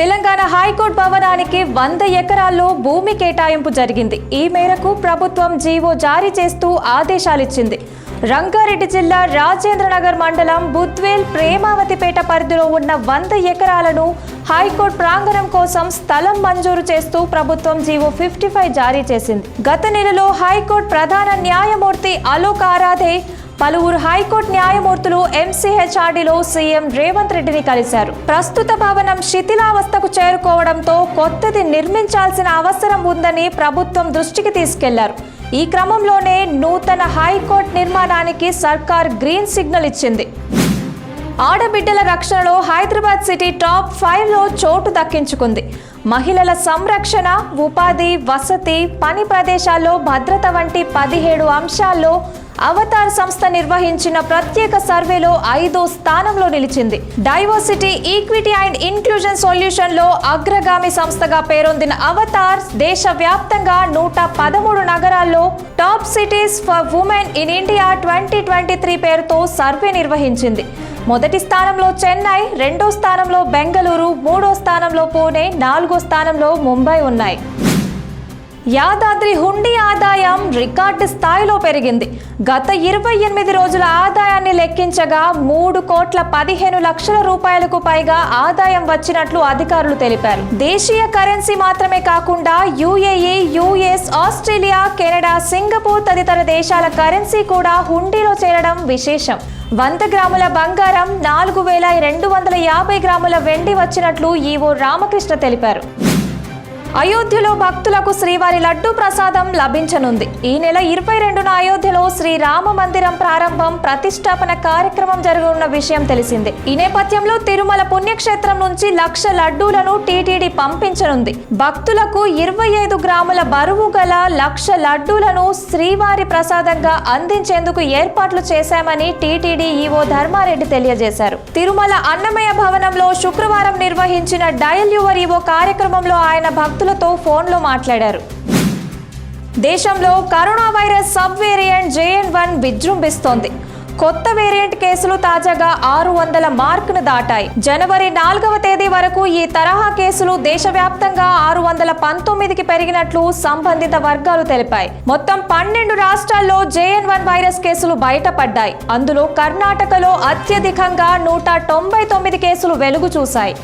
Telangana high court భవనానికి వంద ఎకరాల్లో భూమి కేటాయింపు జరిగింది. ఈ మేరకు ప్రభుత్వం జీవో జారీ చేస్తూ ఆదేశాలిచ్చింది. రంగారెడ్డి జిల్లా రాజేంద్రనగర్ మండలం బుద్వేల్ ప్రేమావతిపేట పరిధిలో ఉన్న వంద ఎకరాలను హైకోర్టు ప్రాంగణం కోసం స్థలం మంజూరు చేస్తూ ప్రభుత్వం జీవో ఫిఫ్టీ ఫైవ్ జారీ చేసింది. గత నెలలో హైకోర్టు ప్రధాన న్యాయమూర్తి అలోక్ ఆరాధే పలువురు హైకోర్టు న్యాయమూర్తులు ఎంసీహెచ్ఆర్డీలో సీఎం రేవంత్ రెడ్డిని కలిశారు. ప్రస్తుత భవనం శిథిలావస్థకు చేరుకోవడంతో కొత్తది నిర్మించాల్సిన అవసరం ఉందని ప్రభుత్వం దృష్టికి తీసుకెళ్ళారు. ఈ క్రమంలోనే నూతన హైకోర్టు నిర్మాణానికి సర్కార్ గ్రీన్ సిగ్నల్ ఇచ్చింది. ఆడబిడ్డల రక్షణలో హైదరాబాద్ సిటీ టాప్ ఫైవ్లో చోటు దక్కించుకుంది. మహిళల సంరక్షణ ఉపాధి వసతి పని ప్రదేశాల్లో భద్రత వంటి పదిహేడు అంశాల్లో అవతార్ సంస్థ నిర్వహించిన ప్రత్యేక సర్వేలో ఐదో స్థానంలో నిలిచింది. డైవర్సిటీ ఈక్విటీ అండ్ ఇన్క్లూజన్ సొల్యూషన్లో అగ్రగామి సంస్థగా పేరొందిన అవతార్ దేశవ్యాప్తంగా నూట పదమూడు నగరాల్లో top cities for women in India twenty twenty three పేరుతో సర్వే నిర్వహించింది. మొదటి స్థానంలో చెన్నై రెండో స్థానంలో బెంగళూరు మూడో స్థానంలో పూణే నాలుగో స్థానంలో ముంబై ఉన్నాయి. యాదాద్రి హుండీ ఆదాయం రికార్డు స్థాయిలో పెరిగింది. గత ఇరవై ఎనిమిది రోజుల ఆదాయాన్ని లెక్కించగా మూడు కోట్ల పదిహేను లక్షల రూపాయలకు పైగా ఆదాయం వచ్చినట్లు అధికారులు తెలిపారు. దేశీయ కరెన్సీ మాత్రమే కాకుండా UAE US Australia Canada Singapore తదితర దేశాల కరెన్సీ కూడా హుండీలో చేరడం విశేషం. వంద గ్రాముల బంగారం నాలుగు వేల రెండు వందల యాభై గ్రాముల వెండి వచ్చినట్లు ఈవో రామకృష్ణ తెలిపారు. అయోధ్యలో భక్తులకు శ్రీవారి లడ్డు ప్రసాదం లభించనుంది. ఈ నెల ఇరవై రెండున అయోధ్యలో శ్రీ రామ మందిరం ప్రారంభం ప్రతిష్టాపన కార్యక్రమం జరగనున్న విషయం తెలిసిందే. ఈ నేపథ్యంలో తిరుమల పుణ్యక్షేత్రం నుంచి లక్ష లడ్డూలను టీటీడీ పంపించనుంది. భక్తులకు ఇరవై ఐదు గ్రాముల బరువు గల లక్ష లడ్డూలను శ్రీవారి ప్రసాదంగా అందించేందుకు ఏర్పాట్లు చేశామని టీటీడీ ఈవో ధర్మారెడ్డి తెలియజేశారు. తిరుమల అన్నమయ భవనంలో శుక్రవారం నిర్వహించిన డయల్ యువర్ ఈవో కార్యక్రమంలో ఆయన భక్తులతో ఫోన్లో మాట్లాడారు. దేశంలో corona virus sub variant JN one విజృంభిస్తోంది. కొత్త వేరియంట్ కేసులు తాజాగా ఆరు వందల మార్కును దాటాయి. జనవరి నాలుగవ తేదీ వరకు ఈ తరహా కేసులు దేశవ్యాప్తంగా ఆరు వందల పంతొమ్మిదికి పెరిగినట్లు సంబంధిత వర్గాలు తెలిపాయి. మొత్తం పన్నెండు రాష్ట్రాల్లో జేఎన్ వన్ వైరస్ కేసులు బయటపడ్డాయి. అందులో కర్ణాటకలో అత్యధికంగా నూట తొంభై తొమ్మిది కేసులు వెలుగు చూశాయి.